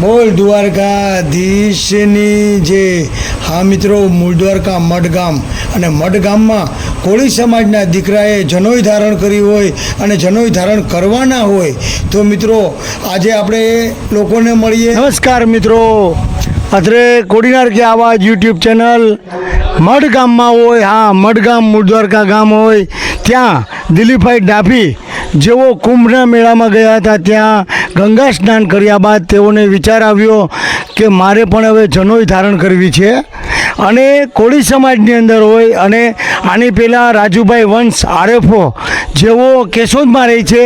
બોલ દ્વારકાધીશની જે, હા મિત્રો, મૂળ દ્વારકા મઢગામ અને મઢગામમાં કોળી સમાજના દીકરાએ જનોઈ ધારણ કરી હોય અને જનોઈ ધારણ કરવાના હોય, તો મિત્રો, આજે આપણે લોકોને મળીએ. નમસ્કાર મિત્રો. અત્રે કોડીનાર કે આવાજ યુટ્યુબ ચેનલ. મઢગામમાં હોય, હા, મઢગામ, મૂળ દ્વારકા ગામ હોય, ત્યાં દિલીપભાઈ ડાભી જેઓ કુંભના મેળામાં ગયા હતા, ત્યાં ગંગા સ્નાન કર્યા બાદ તેઓને વિચાર આવ્યો કે મારે પણ હવે જનોઈ ધારણ કરવી છે. અને કોળી સમાજની અંદર હોય અને આની પહેલાં રાજુભાઈ વંશ આરએફઓ જેઓ કેશોદમાં રહે છે,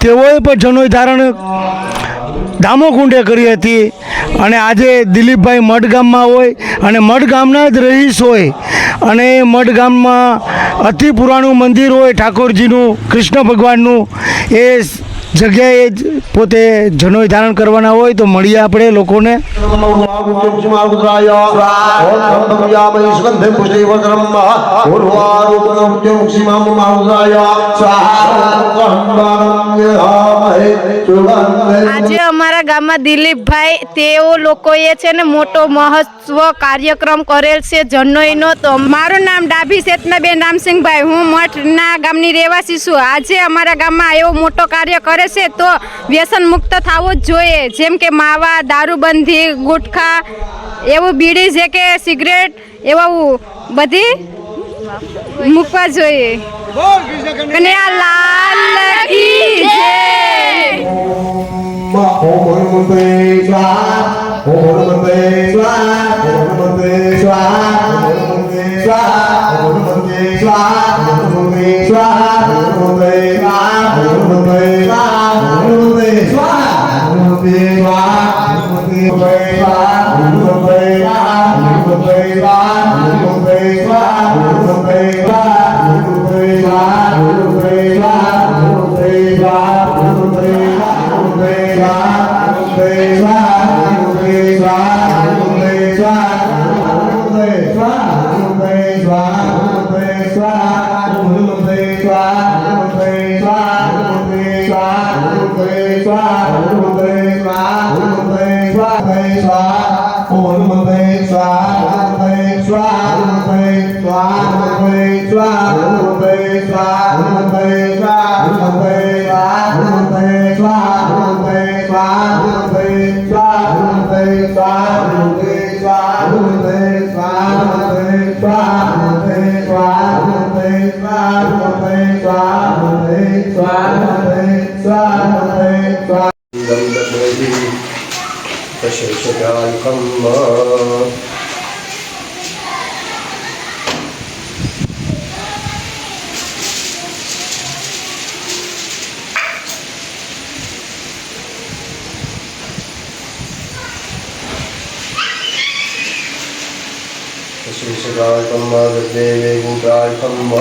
તેઓએ પણ જનોઈ ધારણ દામોકુંડે કરી હતી. અને આજે દિલીપભાઈ મઢગામમાં હોય અને મઢગામના જ રહીશ હોય અને મઢગામમાં અતિ પુરાણું મંદિર હોય ઠાકોરજીનું, કૃષ્ણ ભગવાનનું, એ જગ્યાએ જ પોતે જનોઈ ધારણ કરવાના હોય તો મળીએ આપણે લોકોને. આજે અમારા ગામમાં દિલીપભાઈ, તેઓ લોકોએ છે ને મોટો મહત્વ કાર્યક્રમ કરેલ છે જનોઈનો. તો મારું નામ ડાભી સેતનાબેન રામસિંહભાઈ. હું મઠના ગામની રહેવાસી છું. આજે અમારા ગામમાં એવો મોટો કાર્ય કરે છે તો વ્યસન મુક્ત થવું જ જોઈએ. જેમ કે માવા, દારૂબંધી, ગુટખા, એવું બીડી છે કે સિગરેટ, એવું બધી મૂકવા જોઈએ. કન્યા લાલ શેષકાયકમ ശേഷകാൽക്കമ്മ ശേഷകാൽക്കമ്മ ദേവേ ഭൂകാൽക്കമ്മ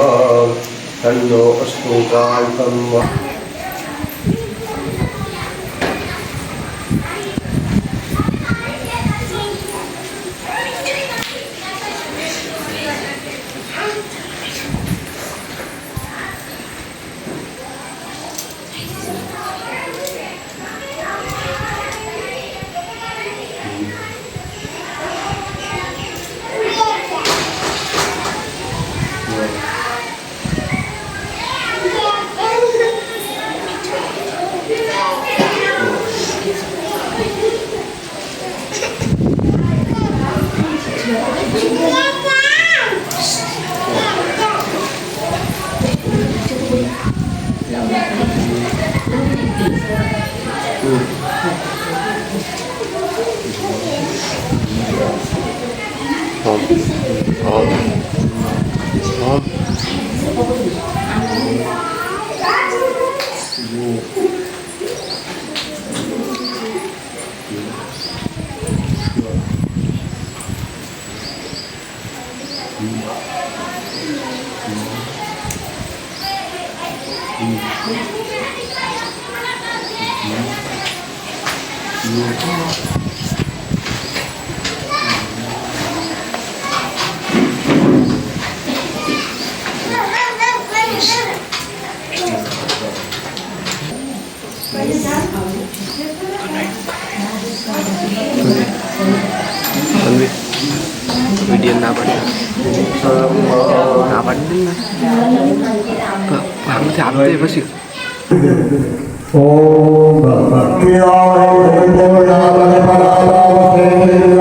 കണ്ണോ അസ്തു കാൽക്കമ്മ Oh. ના પાડી દે ને આમાંથી આપતે પછી હરિઓમ હરિઓમ જેટલા નિયમ પડાય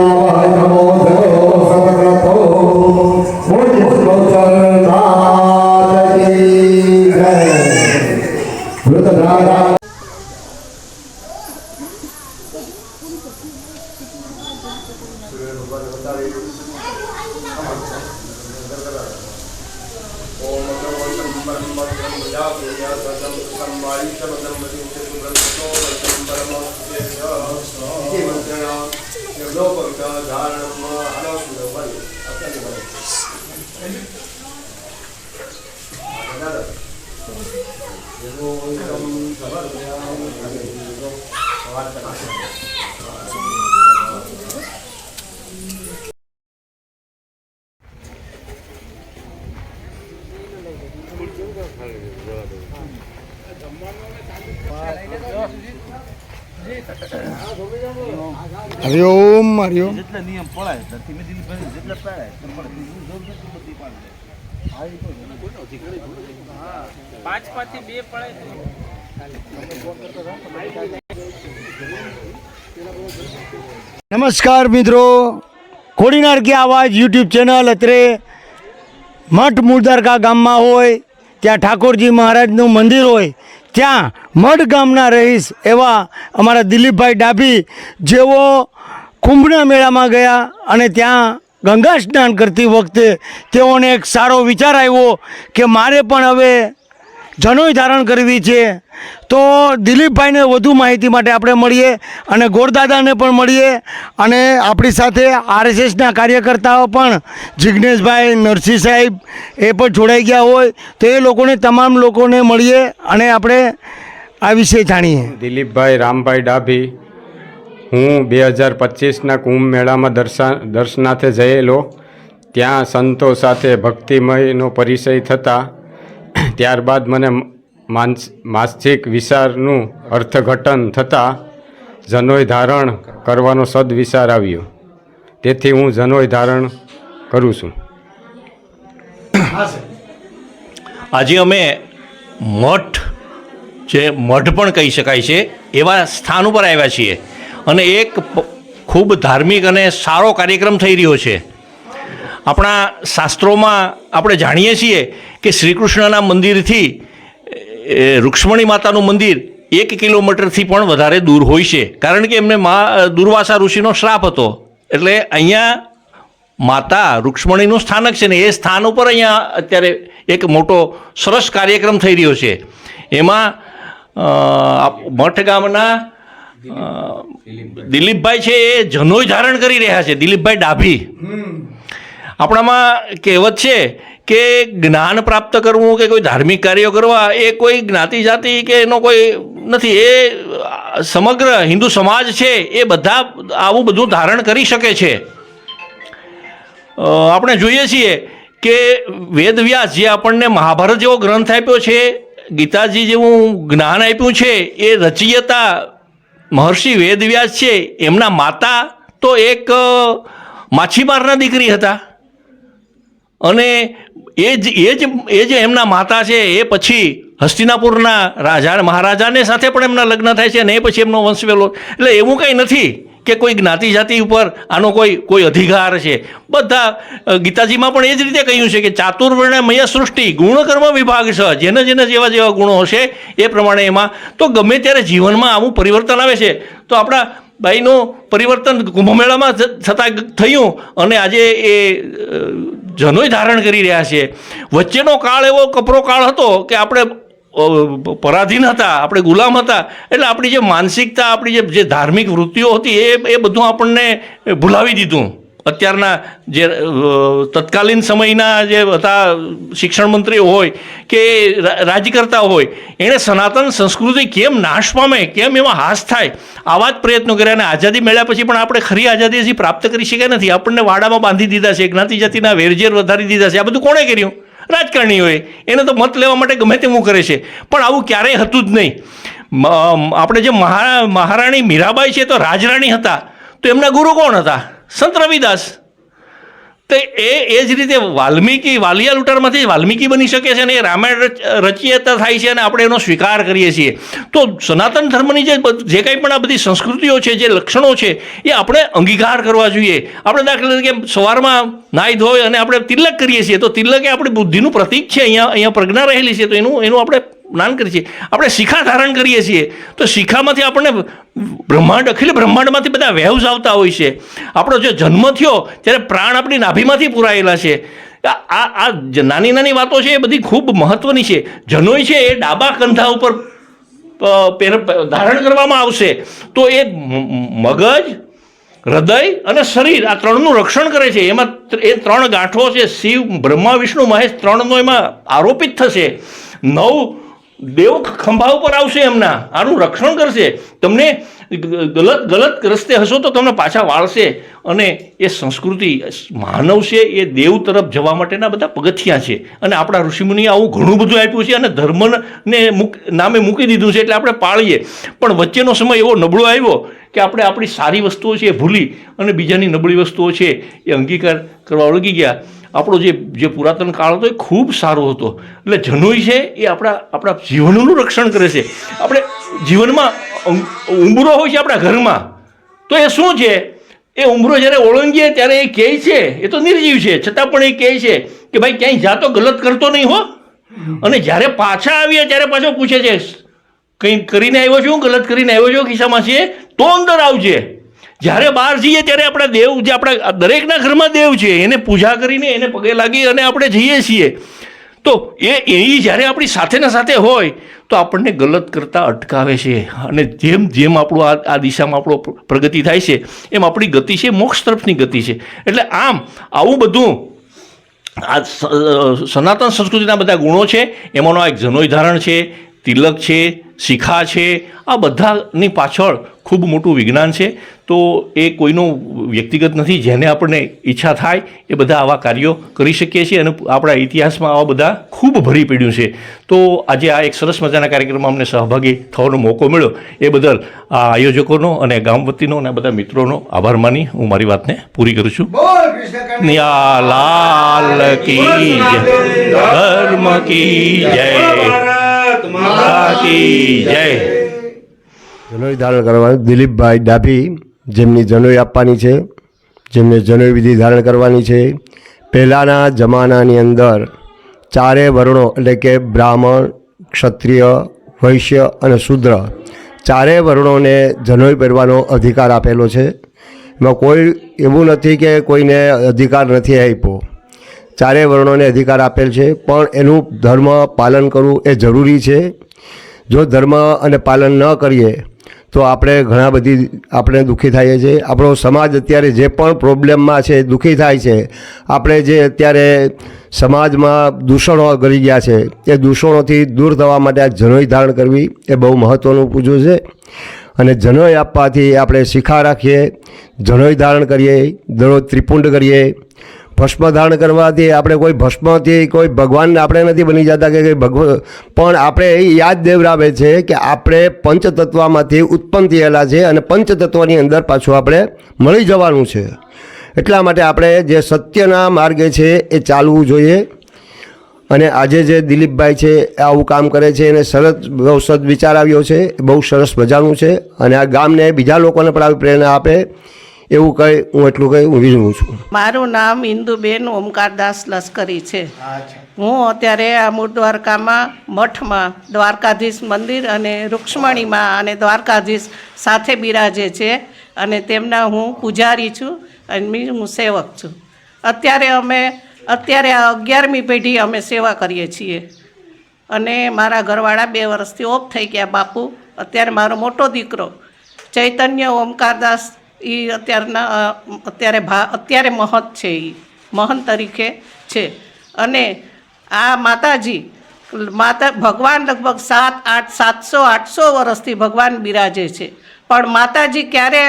એટલે ધીમે ધીમે ભરી જેટલા પાડે એટલે પડે બીજું જોર નથી બધી પાડે. નમસ્કાર મિત્રો. કોડીનાર કે આવાજ યુટ્યુબ ચેનલ અત્રે મઠ મૂળદારકા ગામમાં હોય, ત્યાં ઠાકોરજી મહારાજનું મંદિર હોય, ત્યાં મઢ ગામના રહીશ એવા અમારા દિલીપભાઈ ડાભી જેઓ કુંભના મેળામાં ગયા અને ત્યાં ગંગા સ્નાન કરતી વખતે તેઓને એક સારો વિચાર આવ્યો કે મારે પણ હવે જનોઈ ધારણ કરવી છે. તો દિલીપભાઈને વધુ માહિતી માટે આપણે મળીએ અને ગોરદાદાને પણ મળીએ અને આપણી સાથે આરએસએસના કાર્યકર્તાઓ પણ જિજ્ઞેશભાઈ નરસિંહ સાહેબ, એ પણ જોડાઈ ગયા હોય તો એ લોકોને, તમામ લોકોને મળીએ અને આપણે આ વિશે જાણીએ. દિલીપભાઈ, રામભાઈ ડાભી હું બે હજાર પચીસના કુંભ મેળામાં દર્શા, દર્શનાથે જયેલો. ત્યાં સંતો સાથે ભક્તિમયનો પરિચય થતાં, ત્યારબાદ મને માનસ, માસિક વિચારનું અર્થઘટન થતાં જનોય ધારણ કરવાનો સદવિચાર આવ્યો. તેથી હું જનોય ધારણ કરું છું. આજે અમે મઠ, જે મઠ પણ કહી શકાય છે, એવા સ્થાન ઉપર આવ્યા છીએ. અને એક ખૂબ ધાર્મિક અને સારો કાર્યક્રમ થઈ રહ્યો છે. આપણા શાસ્ત્રોમાં આપણે જાણીએ છીએ કે શ્રી કૃષ્ણના મંદિરથી રુક્ષ્મણી માતાનું મંદિર એક કિલોમીટરથી પણ વધારે દૂર હોય છે. કારણ કે એમને મા, દુર્વાસા ઋષિનો શ્રાપ હતો. એટલે અહીંયા માતા રૂક્ષ્મણીનું સ્થાનક છે ને એ સ્થાન ઉપર અહીંયા અત્યારે એક મોટો સરસ કાર્યક્રમ થઈ રહ્યો છે. એમાં મઠ ગામના દિલીપભાઈ. છે એ જનોય ધારણ કરી રહ્યા છે, દિલીપભાઈ ડાભી. આપણામાં કહેવત છે કે જ્ઞાન પ્રાપ્ત કરવું કે કોઈ ધાર્મિક કાર્યો કરવા એ કોઈ જ્ઞાતિ જાતિ કે એનો કોઈ નથી. એ સમગ્ર હિન્દુ સમાજ છે એ બધા આવું બધું ધારણ કરી શકે છે. આપણે જોઈએ છીએ કે વેદવ્યાસ જે આપણને મહાભારત જેવો ગ્રંથ આપ્યો છે, ગીતાજી જેવું જ્ઞાન આપ્યું છે, એ રચયતા મહર્ષિ વેદવ્યાસ છે, એમના માતા તો એક માછીમારના દીકરી હતા. અને એ જ એ જ, એ જે એમના માતા છે, એ પછી હસ્તિનાપુરના રાજા, મહારાજાને સાથે પણ એમના લગ્ન થાય છે અને એ પછી એમનો વંશ વેલો એટલે એવું કંઈ નથી. કે કોઈ જ્ઞાતિ જાતિ ઉપર આનો કોઈ કોઈ અધિકાર છે? બધા ગીતાજીમાં પણ એ જ રીતે કહ્યું છે કે ચાતુર્વર્ણ મય સૃષ્ટિ, ગુણકર્મ વિભાગ છે જેને જેને જેવા જેવા ગુણો હશે એ પ્રમાણે એમાં. તો ગમે ત્યારે જીવનમાં આવું પરિવર્તન આવે છે, તો આપણા બાઈનું પરિવર્તન કુંભમેળામાં થતાં થયું અને આજે એ જનોય ધારણ કરી રહ્યા છે. વચ્ચેનો કાળ એવો કપરો કાળ હતો કે આપણે પરાધીન હતા, આપણે ગુલામ હતા. એટલે આપણી જે માનસિકતા, આપણી જે જે ધાર્મિક વૃત્તિઓ હતી, એ એ બધું આપણને ભૂલાવી દીધું. અત્યારના જે તત્કાલીન સમયના જે હતા શિક્ષણ મંત્રીઓ હોય કે રાજ્યકર્તા હોય, એણે સનાતન સંસ્કૃતિ કેમ નાશ પામે, કેમ એમાં હાશ થાય, આવા જ પ્રયત્નો કર્યા અને આઝાદી મેળ્યા પછી પણ આપણે ખરી આઝાદી પ્રાપ્ત કરી શક્યા નથી. આપણને વાડામાં બાંધી દીધા છે જ્ઞાતિ જાતિના વેરઝેર વધારી દીધા છે. આ બધું કોણે કર્યું? રાજકારણીઓએ એને તો મત લેવા માટે ગમે તેવું કરે છે. પણ આવું ક્યારેય હતું જ નહીં. આપણે જે મહા, મહારાણી મીરાબાઈ છે, તો રાજરાણી હતા. તો એમના ગુરુ કોણ હતા? સંત રવિદાસ. તો એ એ જ રીતે વાલ્મીકી, વાલિયા લૂંટારમાંથી વાલ્મીકી બની શકે છે અને એ રામાયણ રચ- રચયિતા થાય છે અને આપણે એનો સ્વીકાર કરીએ છીએ. તો સનાતન ધર્મની જે જે કંઈ પણ આ બધી સંસ્કૃતિઓ છે, જે લક્ષણો છે, એ આપણે અંગીકાર કરવા જોઈએ. આપણે દાખલા તરીકે સવારમાં નાહી ધોઈ અને આપણે તિલક કરીએ છીએ. તો તિલક એ આપણી બુદ્ધિનું પ્રતીક છે, અહીંયા અહીંયા પ્રજ્ઞા રહેલી છે. તો એનું એનું આપણે જ્ઞાન કરીએ છીએ. આપણે શિખા ધારણ કરીએ છીએ. તો શિખામાંથી આપણને બ્રહ્માંડ, અખિલ બ્રહ્માંડમાંથી બધા વહેવ્સ આવતા હોય છે. આપણો જે જન્મ થયો, ત્યારે પ્રાણ આપણી નાભીમાંથી પૂરાયેલા છે. આ આ નાની નાની વાતો છે, એ બધી ખૂબ મહત્ત્વની છે. જનોઈ છે, એ ડાબા કંધા ઉપર ધારણ કરવામાં આવશે. તો એ મગજ, હૃદય અને શરીર આ ત્રણનું રક્ષણ કરે છે. એમાં એ ત્રણ ગાંઠો છે. શિવ, બ્રહ્મા, વિષ્ણુ, મહેશ ત્રણનો એમાં આરોપિત થશે. નવ દેવ ખંભા ઉપર આવશે એમના. આનું રક્ષણ કરશે. તમને ગલત ગલત રસ્તે હશો તો તમને પાછા વાળશે. અને એ સંસ્કૃતિ માનવ છે, એ દેવ તરફ જવા માટેના બધા પગથિયાં છે. અને આપણા ઋષિમુનિએ આવું ઘણું બધું આપ્યું છે અને ધર્મને નામે મૂકી દીધું છે એટલે આપણે પાળીએ. પણ વચ્ચેનો સમય એવો નબળો આવ્યો કે આપણે આપણી સારી વસ્તુઓ છે એ ભૂલી અને બીજાની નબળી વસ્તુઓ છે એ અંગીકાર કરવા વળગી ગયા. આપણો જે જે પુરાતન કાળ હતો એ ખૂબ સારો હતો. એટલે જનોઈ છે એ આપણા આપણા જીવનનું રક્ષણ કરે છે. આપણે જીવનમાં ઉંબરો હોય છે આપણા ઘરમાં. તો એ શું છે? એ ઉંબરો જ્યારે ઓળંગીએ ત્યારે એ કહે છે, એ તો નિર્જીવ છે, છતાં પણ એ કહે છે કે ભાઈ ક્યાંય જાતો ગલત કરતો નહીં હો. અને જ્યારે પાછા આવીએ ત્યારે પાછો પૂછે છે, કંઈ કરીને આવ્યો છું? ગલત કરીને આવ્યો છું ખિસ્સામાં છે? તો અંદર આવજે. જ્યારે બહાર જઈએ ત્યારે આપણા દેવ, જે આપણા દરેકના ઘરમાં દેવ છે, એને પૂજા કરીને એને પગે લાગી અને આપણે જઈએ છીએ. તો એ એ જ્યારે આપણી સાથેના સાથે હોય, તો આપણને ગલત કરતાં અટકાવે છે. અને જેમ જેમ આપણું આ આ દિશામાં આપણો પ્રગતિ થાય છે, એમ આપણી ગતિ છે, મોક્ષ તરફની ગતિ છે. એટલે આમ, આવું બધું આ સનાતન સંસ્કૃતિના બધા ગુણો છે, એમાંનો આ એક જનોય ધારણ છે તિલક છે શિખા છે આ બધાની પાછળ ખૂબ મોટું વિજ્ઞાન છે. તો એ કોઈનું વ્યક્તિગત નથી જેને આપણને ઈચ્છા થાય એ બધા આવા કાર્યો કરી શકીએ છીએ અને આપણા ઇતિહાસમાં આવા બધા ખૂબ ભરી પડ્યું છે. તો આજે આ એક સરસ મજાના કાર્યક્રમમાં અમને સહભાગી થવાનો મોકો મળ્યો. એ બદલ આ આયોજકોનો અને ગામ વતીનો અને બધા મિત્રોનો આભાર માની હું મારી વાતને પૂરી કરું છું. નિયા લાલ કી જય ધર્મ કી જય. જનોઈ ધારણ કરવાનું દિલીપભાઈ ડાભી, જેમની જનોઈ આપવાની છે, જેમને જનોઈ વિધિ ધારણ કરવાની છે. પહેલાંના જમાનાની અંદર ચારે વર્ણો એટલે કે બ્રાહ્મણ, ક્ષત્રિય, વૈશ્ય અને શુદ્ર ચારે વર્ણોને જનોઈ પહેરવાનો અધિકાર આપેલો છે. એમાં કોઈ એવું નથી કે કોઈને અધિકાર નથી આપ્યો. ચારે વર્ણોને અધિકાર આપેલ છે, પણ એનું ધર્મ પાલન કરવું એ જરૂરી છે. જો ધર્મ અને પાલન ન કરીએ, તો આપણે ઘણા બધી આપણે દુઃખી થઈએ છીએ. આપણો સમાજ અત્યારે જે પણ પ્રોબ્લેમમાં છે, દુઃખી થાય છે, આપણે જે અત્યારે સમાજમાં દૂષણો કરી ગયા છે, એ દૂષણોથી દૂર થવા માટે આ જનોઈ ધારણ કરવી એ બહુ મહત્ત્વનું પૂજવું છે. અને જનોઈ આપવાથી આપણે શિખા રાખીએ, જનોઈ ધારણ કરીએ, દરરોજ ત્રિપુંડ કરીએ ભસ્મ ધારણ કરવાથી આપણે કોઈ ભસ્મથી, કોઈ ભગવાન આપણે નથી બની જતા કે ભગવાન. પણ આપણે એ યાદ દેવરાવે છે કે આપણે પંચતત્વમાંથી ઉત્પન્ન થયેલા છે અને પંચતત્વની અંદર પાછું આપણે મળી જવાનું છે. એટલા માટે આપણે જે સત્યના માર્ગે છે એ ચાલવું જોઈએ. અને આજે જે દિલીપભાઈ છે, એ આવું કામ કરે છે, એને સરસ, બહુ વિચાર આવ્યો છે, બહુ સરસ મજાનું છે. અને આ ગામને બીજા લોકોને પણ આવી પ્રેરણા આપે. એવું કંઈ, હું એટલું કંઈ હું વિનવું છું. મારું નામ ઇન્દુબેન ઓમકારદાસ લશ્કરી છે. હું અત્યારે આ મૂળ દ્વારકામાં મઠમાં, દ્વારકાધીશ મંદિર અને રૂક્ષ્મણીમાં અને દ્વારકાધીશ સાથે બિરાજે છે અને તેમના હું પૂજારી છું અને હું સેવક છું. અત્યારે અમે, અત્યારે આ અગિયારમી પેઢી અમે સેવા કરીએ છીએ. અને મારા ઘરવાળા બે વર્ષથી ઓફ થઈ ગયા બાપુ. અત્યારે મારો મોટો દીકરો, ચૈતન્ય ઓમકારદાસ એ અત્યારના અત્યારે ભા, અત્યારે મહંત છે એ મહંત તરીકે છે. અને આ માતાજી, માતા, ભગવાન લગભગ સાત, આઠ, સાતસો, આઠસો વર્ષથી ભગવાન બિરાજે છે. પણ માતાજી ક્યારે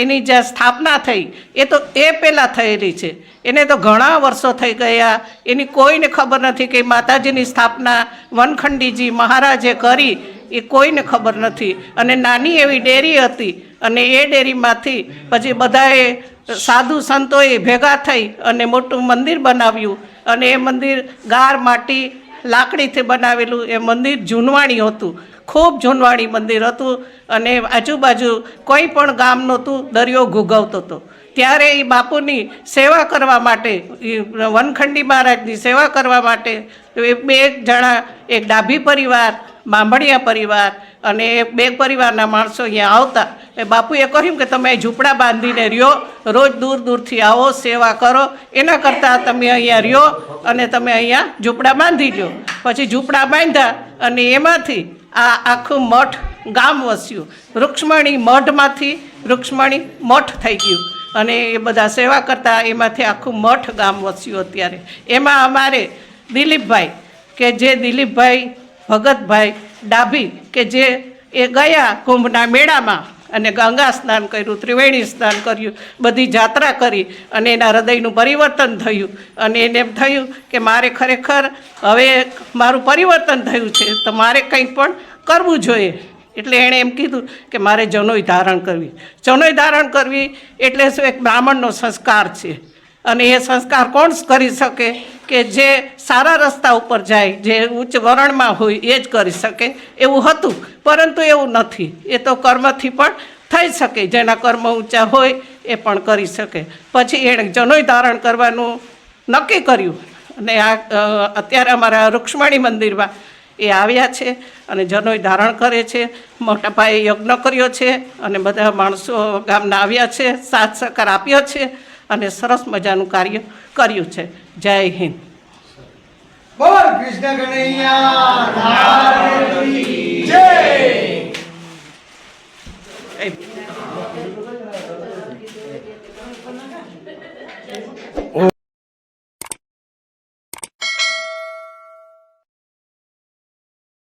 એની જે સ્થાપના થઈ, એ તો એ પહેલાં થયેલી છે. એને તો ઘણા વર્ષો થઈ ગયા. એની કોઈને ખબર નથી કે માતાજીની સ્થાપના વનખંડીજી મહારાજે કરી, એ કોઈને ખબર નથી. અને નાની એવી ડેરી હતી અને એ ડેરીમાંથી પછી બધાએ સાધુ સંતોએ ભેગા થઈ અને મોટું મંદિર બનાવ્યું. અને એ મંદિર ગાર માટી લાકડીથી બનાવેલું. એ મંદિર જૂનવાણી હતું. ખૂબ જૂનવાણી મંદિર હતું અને આજુબાજુ કોઈ પણ ગામ નહોતું, દરિયો ઘૂઘવતો હતો. ત્યારે એ બાપુની સેવા કરવા માટે વનખંડી મહારાજની સેવા કરવા માટે બે જણા, એક ડાભી પરિવાર, બાંભણિયા પરિવાર અને બે પરિવારના માણસો અહીંયા આવતા. એ બાપુએ કહ્યું કે તમે ઝૂંપડા બાંધીને રહ્યો, રોજ દૂર દૂરથી આવો, સેવા કરો. એના કરતાં તમે અહીંયા રહ્યો અને તમે અહીંયા ઝૂંપડા બાંધી લો પછી ઝૂંપડા બાંધ્યા અને એમાંથી આ આખું મઠ ગામ વસ્યું. વૃક્ષમણી મઠમાંથી રુક્ષ્મણી મઠ થઈ ગયું. અને એ બધા સેવા કરતા એમાંથી આખું મઠ ગામ વસ્યું અત્યારે. એમાં અમારે દિલીપભાઈ કે જે દિલીપભાઈ, ભગતભાઈ ડાભી કે જે એ ગયા કુંભના મેળામાં અને ગંગા સ્નાન કર્યું, ત્રિવેણી સ્નાન કર્યું, બધી જાત્રા કરી અને એના હૃદયનું પરિવર્તન થયું. અને એને એમ થયું કે મારે ખરેખર હવે મારું પરિવર્તન થયું છે, તો મારે કંઈક પણ કરવું જોઈએ. એટલે એણે એમ કીધું કે મારે જનોઈ ધારણ કરવી. જનોઈ ધારણ કરવી એટલે શું, એક બ્રાહ્મણનો સંસ્કાર છે. અને એ સંસ્કાર કોણ કરી શકે કે જે સારા રસ્તા ઉપર જાય, જે ઉચ્ચ વરણમાં હોય, એ જ કરી શકે. એવું હતું, પરંતુ એવું નથી. એ તો કર્મથી પણ થઈ શકે. જેના કર્મ ઊંચા હોય, એ પણ કરી શકે. પછી એણે જનોઈ ધારણ કરવાનું નક્કી કર્યું. અને આ અત્યારે અમારા રૂક્ષ્મણી મંદિરમાં એ આવ્યા છે અને જનોઈ ધારણ કરે છે. મોટા પાયે યજ્ઞ કર્યો છે અને બધા માણસો ગામના આવ્યા છે. સાથ સહકાર આપ્યો છે. અને સરસ મજાનું કાર્ય કર્યું છે. જય હિન્દ. બોલ કૃષ્ણ કનૈયા જય.